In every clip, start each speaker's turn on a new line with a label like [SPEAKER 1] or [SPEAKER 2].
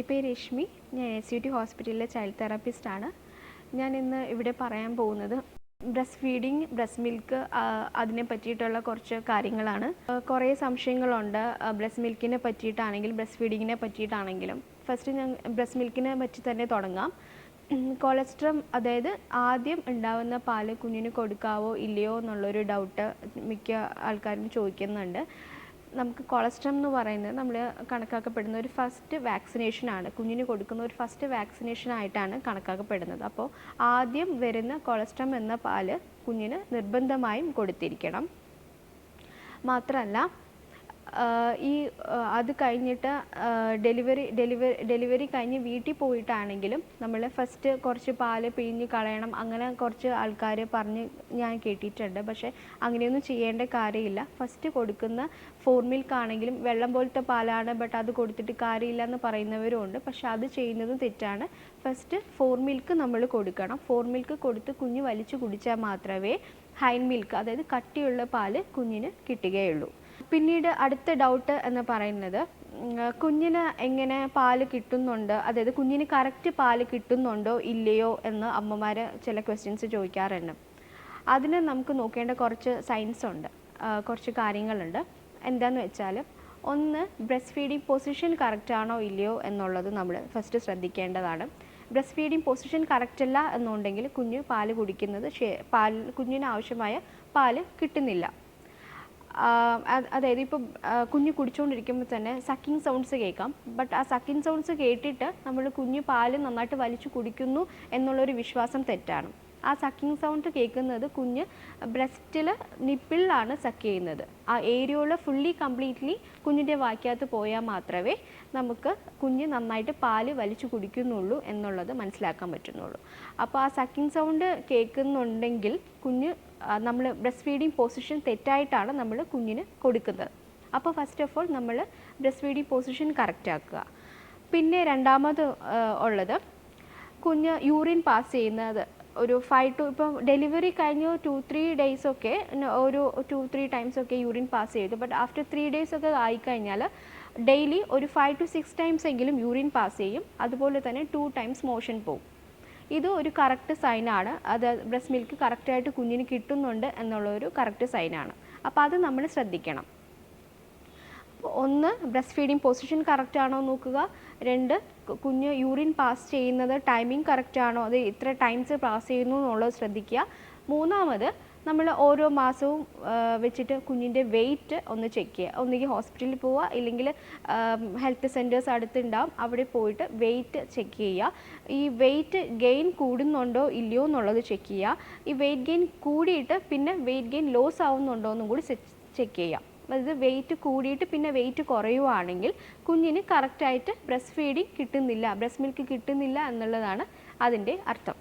[SPEAKER 1] എന്റെ പേര് രശ്മി. ഞാൻ എസ് യു ടി ഹോസ്പിറ്റലിലെ ചൈൽഡ് തെറാപ്പിസ്റ്റാണ് ഞാൻ ഇന്ന് ഇവിടെ പറയാൻ പോകുന്നത് ബ്രസ്റ്റ് ഫീഡിങ് ബ്രസ്റ്റ് മിൽക്ക് അതിനെ പറ്റിയിട്ടുള്ള കുറച്ച് കാര്യങ്ങളാണ്. കുറേ സംശയങ്ങളുണ്ട്. ബ്രസ്റ്റ് മിൽക്കിനെ പറ്റിയിട്ടാണെങ്കിലും ബ്രസ്റ്റ് ഫീഡിങ്ങിനെ പറ്റിയിട്ടാണെങ്കിലും. ഫസ്റ്റ് ഞാൻ ബ്രസ്റ്റ് മിൽക്കിനെ പറ്റി തന്നെ തുടങ്ങാം. കൊളസ്ട്രം അതായത് ആദ്യം ഉണ്ടാവുന്ന പാൽ കുഞ്ഞിന് കൊടുക്കാവോ ഇല്ലയോ എന്നുള്ളൊരു ഡൗട്ട് മിക്ക ആൾക്കാരും ചോദിക്കുന്നുണ്ട്. നമുക്ക് കൊളസ്ട്രം എന്ന് പറയുന്നത് നമ്മൾ കണക്കാക്കപ്പെടുന്ന ഒരു ഫസ്റ്റ് വാക്സിനേഷനാണ് കുഞ്ഞിന് കൊടുക്കുന്ന ഒരു ഫസ്റ്റ് വാക്സിനേഷൻ ആയിട്ടാണ് കണക്കാക്കപ്പെടുന്നത്. അപ്പോൾ ആദ്യം വരുന്ന കൊളസ്ട്രം എന്ന പാൽ കുഞ്ഞിന് നിർബന്ധമായും കൊടുത്തിരിക്കണം. മാത്രമല്ല ഈ അത് കഴിഞ്ഞിട്ട് ഡെലിവറി ഡെലിവറി ഡെലിവറി കഴിഞ്ഞ് വീട്ടിൽ പോയിട്ടാണെങ്കിലും നമ്മൾ ഫസ്റ്റ് കുറച്ച് പാൽ പിഴിഞ്ഞ് കളയണം അങ്ങനെ കുറച്ച് ആൾക്കാർ പറഞ്ഞ് ഞാൻ കേട്ടിട്ടുണ്ട്. പക്ഷേ അങ്ങനെയൊന്നും ചെയ്യേണ്ട കാര്യമില്ല. ഫസ്റ്റ് കൊടുക്കുന്ന ഫോർ മിൽക്ക് ആണെങ്കിലും വെള്ളം പോലത്തെ പാലാണ് ബട്ട് അത് കൊടുത്തിട്ട് കാര്യമില്ല എന്ന് പറയുന്നവരും ഉണ്ട്. പക്ഷെ അത് ചെയ്യുന്നതും തെറ്റാണ്. ഫസ്റ്റ് ഫോർ മിൽക്ക് നമ്മൾ കൊടുക്കണം. ഫോർ മിൽക്ക് കൊടുത്ത് കുഞ്ഞ് വലിച്ചു കുടിച്ചാൽ മാത്രമേ ഹൈൻ മിൽക്ക് അതായത് കട്ടിയുള്ള പാൽ കുഞ്ഞിന് കിട്ടുകയുള്ളൂ. പിന്നീട് അടുത്ത ഡൗട്ട് എന്ന് പറയുന്നത് കുഞ്ഞിന് എങ്ങനെ പാൽ കിട്ടുന്നുണ്ട്? അതായത് കുഞ്ഞിന് കറക്റ്റ് പാൽ കിട്ടുന്നുണ്ടോ ഇല്ലയോ എന്ന് അമ്മമാർ ചില ക്വസ്റ്റ്യൻസ് ചോദിക്കാറുണ്ട്. അതിന് നമുക്ക് നോക്കേണ്ട കുറച്ച് സയൻസ് ഉണ്ട് കുറച്ച് കാര്യങ്ങളുണ്ട്. എന്താന്ന് വെച്ചാൽ ഒന്ന് ബ്രസ്റ്റ് ഫീഡിങ് പൊസിഷൻ കറക്റ്റ് ആണോ ഇല്ലയോ എന്നുള്ളത് നമ്മൾ ഫസ്റ്റ് ശ്രദ്ധിക്കേണ്ടതാണ്. ബ്രസ്റ്റ് ഫീഡിങ് പൊസിഷൻ കറക്റ്റ് അല്ല എന്നുണ്ടെങ്കിൽ കുഞ്ഞ് പാൽ കുടിക്കുന്നത് പാൽ കുഞ്ഞിന് ആവശ്യമായ പാൽ കിട്ടുന്നില്ല. അതായത് ഇപ്പോൾ കുഞ്ഞ് കുടിച്ചുകൊണ്ടിരിക്കുമ്പോൾ തന്നെ സക്കിങ് സൗണ്ട്സ് കേൾക്കാം. ബട്ട് ആ സക്കിങ് സൗണ്ട്സ് കേട്ടിട്ട് നമ്മൾ കുഞ്ഞ് പാൽ നന്നായിട്ട് വലിച്ചു കുടിക്കുന്നു എന്നുള്ളൊരു വിശ്വാസം തെറ്റാണ്. ആ സക്കിങ് സൗണ്ട് കേൾക്കുന്നത് കുഞ്ഞ് ബ്രസ്റ്റിൽ നിപ്പിളിലാണ് സക്ക് ചെയ്യുന്നത്. ആ ഏരിയയുള്ള ഫുള്ളി കംപ്ലീറ്റ്ലി കുഞ്ഞിന്റെ വായ്ക്കകത്ത് പോയാൽ മാത്രമേ നമുക്ക് കുഞ്ഞ് നന്നായിട്ട് പാൽ വലിച്ചു കുടിക്കുന്നുള്ളൂ എന്നുള്ളത് മനസ്സിലാക്കാൻ പറ്റുന്നുള്ളൂ. അപ്പോൾ ആ സക്കിങ് സൗണ്ട് കേൾക്കുന്നുണ്ടെങ്കിൽ കുഞ്ഞ് നമ്മൾ ബ്രസ്റ്റ് ഫീഡിങ് പൊസിഷൻ തെറ്റായിട്ടാണ് നമ്മൾ കുഞ്ഞിന് കൊടുക്കുന്നത്. അപ്പോൾ ഫസ്റ്റ് ഓഫ് ഓൾ നമ്മൾ ബ്രസ്റ്റ് ഫീഡിങ് പൊസിഷൻ കറക്റ്റ് ആക്കുക. പിന്നെ രണ്ടാമത് ഉള്ളത് കുഞ്ഞ് യൂറിൻ പാസ് ചെയ്യുന്നത് ഒരു ഫൈവ് ടു ഇപ്പം ഡെലിവറി കഴിഞ്ഞ് ടു ത്രീ ഡേയ്സ് ഒക്കെ ഒരു ടു ത്രീ ടൈംസ് ഒക്കെ യൂറിൻ പാസ് ചെയ്തു. ബട്ട് ആഫ്റ്റർ ത്രീ ഡേയ്സ് ഒക്കെ ആയിക്കഴിഞ്ഞാൽ ഡെയിലി ഒരു ഫൈവ് ടു സിക്സ് ടൈംസ് എങ്കിലും യൂറിൻ പാസ് ചെയ്യും. അതുപോലെ തന്നെ ടു ടൈംസ് മോഷൻ പോകും ഇത് ഒരു കറക്റ്റ് സൈനാണ് അത് ബ്രസ്റ്റ് മിൽക്ക് കറക്റ്റായിട്ട് കുഞ്ഞിന് കിട്ടുന്നുണ്ട് എന്നുള്ള ഒരു കറക്റ്റ് സൈനാണ് അപ്പോൾ അത് നമ്മൾ ശ്രദ്ധിക്കണം. ഒന്ന് ബ്രസ്റ്റ് ഫീഡിങ് പൊസിഷൻ കറക്റ്റ് ആണോ നോക്കുക. രണ്ട് കുഞ്ഞ് യൂറിൻ പാസ് ചെയ്യുന്നത് ടൈമിംഗ് കറക്റ്റ് ആണോ? അത് ഇത്ര ടൈംസ് പാസ് ചെയ്യുന്നു എന്നുള്ളത് ശ്രദ്ധിക്കുക. മൂന്നാമത് നമ്മൾ ഓരോ മാസവും വെച്ചിട്ട് കുഞ്ഞിന്റെ വെയിറ്റ് ഒന്ന് ചെക്ക് ചെയ്യുക. ഒന്നുകിൽ ഹോസ്പിറ്റലിൽ പോവുക ഇല്ലെങ്കിൽ ഹെൽത്ത് സെന്റേഴ്സ് അടുത്തുണ്ടാവും. അവിടെ പോയിട്ട് വെയിറ്റ് ചെക്ക് ചെയ്യുക. ഈ വെയിറ്റ് ഗെയിൻ കൂടുന്നുണ്ടോ ഇല്ലയോ എന്നുള്ളത് ചെക്ക് ചെയ്യുക. ഈ വെയിറ്റ് ഗെയിൻ കൂടിയിട്ട് പിന്നെ വെയിറ്റ് ഗെയിൻ ലോസ് ആവുന്നുണ്ടോ എന്നും കൂടി ചെക്ക് ചെയ്യുക. അതായത് വെയിറ്റ് കൂടിയിട്ട് പിന്നെ വെയിറ്റ് കുറയുവാണെങ്കിൽ കുഞ്ഞിന് കറക്റ്റായിട്ട് ബ്രസ്റ്റ് ഫീഡിങ് കിട്ടുന്നില്ല ബ്രസ്റ്റ് മിൽക്ക് കിട്ടുന്നില്ല എന്നുള്ളതാണ് അതിന്റെ അർത്ഥം.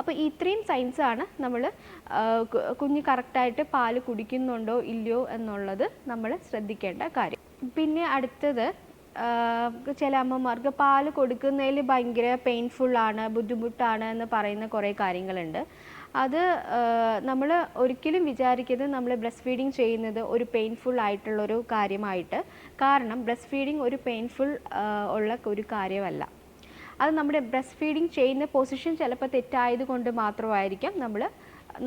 [SPEAKER 1] അപ്പോൾ ഇത്രയും സയൻസാണ് നമ്മൾ കുഞ്ഞ് കറക്റ്റായിട്ട് പാൽ കുടിക്കുന്നുണ്ടോ ഇല്ലയോ എന്നുള്ളത് നമ്മൾ ശ്രദ്ധിക്കേണ്ട കാര്യം. പിന്നെ അടുത്തത് ചില അമ്മമാർക്ക് പാൽ കൊടുക്കുന്നതിൽ ഭയങ്കര പെയിൻഫുള്ളാണ് ബുദ്ധിമുട്ടാണ് എന്ന് പറയുന്ന കുറേ കാര്യങ്ങളുണ്ട്. അത് നമ്മൾ ഒരിക്കലും വിചാരിക്കരുത് നമ്മൾ ബ്രസ്റ്റ് ഫീഡിങ് ചെയ്യുന്നത് ഒരു പെയിൻഫുൾ ആയിട്ടുള്ളൊരു കാര്യമായിട്ട്. കാരണം ബ്രസ്റ്റ് ഫീഡിങ് ഒരു പെയിൻഫുൾ ഉള്ള ഒരു കാര്യമല്ല. അത് നമ്മുടെ ബ്രസ്റ്റ് ഫീഡിങ് ചെയ്യുന്ന പൊസിഷൻ ചിലപ്പോൾ തെറ്റായത് കൊണ്ട് മാത്രമായിരിക്കാം നമ്മൾ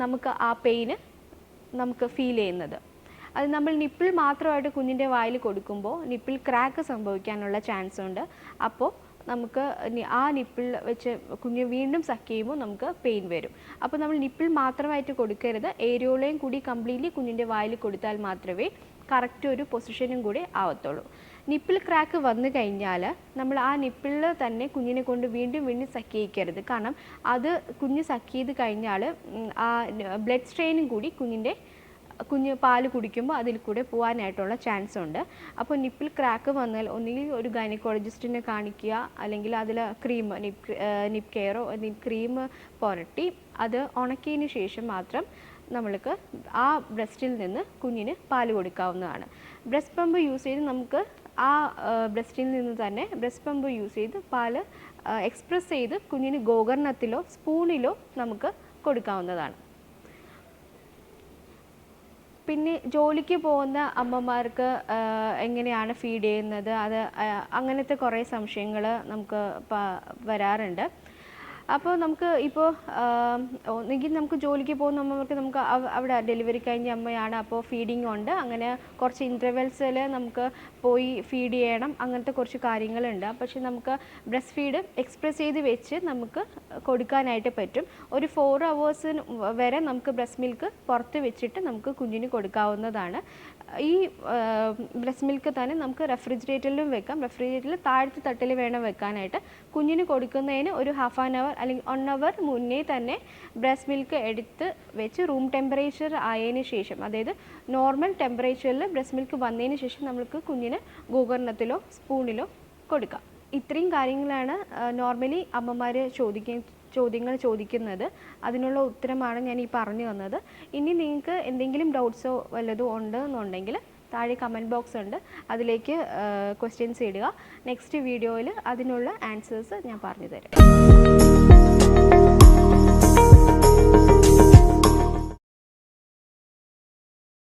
[SPEAKER 1] നമുക്ക് ആ പെയിന് നമുക്ക് ഫീൽ ചെയ്യുന്നത്. അത് നമ്മൾ നിപ്പിൾ മാത്രമായിട്ട് കുഞ്ഞിന്റെ വായിൽ കൊടുക്കുമ്പോൾ നിപ്പിൾ ക്രാക്ക് സംഭവിക്കാനുള്ള ചാൻസ് ഉണ്ട്. അപ്പോൾ നമുക്ക് ആ നിപ്പിൾ വെച്ച് കുഞ്ഞ് വീണ്ടും സക്ക് ചെയ്യുമ്പോൾ നമുക്ക് പെയിൻ വരും. അപ്പോൾ നമ്മൾ നിപ്പിൾ മാത്രമായിട്ട് കൊടുക്കരുത്. ഏരിയോളയും കൂടി കംപ്ലീറ്റ്ലി കുഞ്ഞിന്റെ വായിൽ കൊടുത്താൽ മാത്രമേ കറക്റ്റ് ഒരു പൊസിഷനും കൂടി ആവത്തുള്ളൂ. നിപ്പിൾ ക്രാക്ക് വന്നു കഴിഞ്ഞാൽ നമ്മൾ ആ നിപ്പിളിൽ തന്നെ കുഞ്ഞിനെ കൊണ്ട് വീണ്ടും വീണ്ടും സക്ക് ചെയ്യിക്കരുത്. കാരണം അത് കുഞ്ഞ് സക്ക് ചെയ്ത് കഴിഞ്ഞാൽ ആ ബ്ലഡ് സ്ട്രെയിനും കൂടി കുഞ്ഞിന്റെ കുഞ്ഞ് പാൽ കുടിക്കുമ്പോൾ അതിൽ കൂടെ പോകാനായിട്ടുള്ള ചാൻസ് ഉണ്ട്. അപ്പോൾ നിപ്പിൽ ക്രാക്ക് വന്നാൽ ഒന്നുകിൽ ഒരു ഗൈനക്കോളജിസ്റ്റിനെ കാണിക്കുക അല്ലെങ്കിൽ അതിൽ ക്രീം നിപ് നിപ്പ് കെയറോ നിപ്പ് ക്രീം പുരട്ടി അത് ഉണക്കിയതിന് ശേഷം മാത്രം നമ്മൾക്ക് ആ ബ്രസ്റ്റിൽ നിന്ന് കുഞ്ഞിന് പാൽ കൊടുക്കാവുന്നതാണ്. ബ്രസ്റ്റ് പമ്പ് യൂസ് ചെയ്ത് നമുക്ക് ആ ബ്രസ്റ്റിൽ നിന്ന് തന്നെ ബ്രസ്റ്റ് പമ്പ് യൂസ് ചെയ്ത് പാൽ എക്സ്പ്രസ് ചെയ്ത് കുഞ്ഞിന് ഗോകർണത്തിലോ സ്പൂണിലോ നമുക്ക് കൊടുക്കാവുന്നതാണ്. പിന്നെ ജോലിക്ക് പോകുന്ന അമ്മമാർക്ക് എങ്ങനെയാണ് ഫീഡ് ചെയ്യുന്നത്? അത് അങ്ങനത്തെ കുറേ സംശയങ്ങൾ നമുക്ക് വരാറുണ്ട്. അപ്പോൾ നമുക്ക് ഇപ്പോൾ ഒന്നുകിൽ നമുക്ക് ജോലിക്ക് പോകുന്ന അമ്മമാർക്ക് നമുക്ക് അവിടെ ഡെലിവറി കഴിഞ്ഞ അമ്മയാണ് അപ്പോൾ ഫീഡിങ് ഉണ്ട്. അങ്ങനെ കുറച്ച് ഇന്റർവെൽസിൽ നമുക്ക് പോയി ഫീഡ് ചെയ്യണം. അങ്ങനത്തെ കുറച്ച് കാര്യങ്ങളുണ്ട്. പക്ഷെ നമുക്ക് ബ്രസ്റ്റ് ഫീഡ് എക്സ്പ്രസ് ചെയ്ത് വെച്ച് നമുക്ക് കൊടുക്കാനായിട്ട് പറ്റും. ഒരു ഫോർ അവേഴ്സിന് വരെ നമുക്ക് ബ്രസ്റ്റ് മിൽക്ക് പുറത്ത് വെച്ചിട്ട് നമുക്ക് കുഞ്ഞിന് കൊടുക്കാവുന്നതാണ്. ഈ ബ്രസ്റ്റ് മിൽക്ക് തന്നെ നമുക്ക് റെഫ്രിജറേറ്ററിലും വെക്കാം. റെഫ്രിജറേറ്ററിൽ താഴത്തെ തട്ടിൽ വേണം വെക്കാനായിട്ട്. കുഞ്ഞിന് കൊടുക്കുന്നതിന് ഒരു ഹാഫ് ആൻ അവർ അല്ലെങ്കിൽ വൺ അവർ മുന്നേ തന്നെ ബ്രസ്റ്റ് മിൽക്ക് എടുത്ത് വെച്ച് റൂം ടെമ്പറേച്ചർ ആയതിനു ശേഷം അതായത് നോർമൽ ടെമ്പറേച്ചറിൽ ബ്രസ്റ്റ് മിൽക്ക് വന്നതിന് ശേഷം നമുക്ക് കുഞ്ഞിന് ഗോകർണത്തിലോ സ്പൂണിലോ കൊടുക്കാം. ഇത്രയും കാര്യങ്ങളാണ് നോർമലി അമ്മമാർ ചോദിക്കുന്ന ചോദ്യങ്ങൾ ചോദിക്കുന്നത്. അതിനുള്ള ഉത്തരമാണ് ഞാൻ ഈ പറഞ്ഞു തന്നത്. ഇനി നിങ്ങൾക്ക് എന്തെങ്കിലും ഡൗട്ട്സോ വല്ലതോ ഉണ്ട് എന്നുണ്ടെങ്കിൽ താഴെ കമന്റ് ബോക്സ് ഉണ്ട്. അതിലേക്ക് ക്വസ്റ്റ്യൻസ് ഇടുക. നെക്സ്റ്റ് വീഡിയോയിൽ അതിനുള്ള ആൻസേഴ്സ് ഞാൻ പറഞ്ഞു തരാം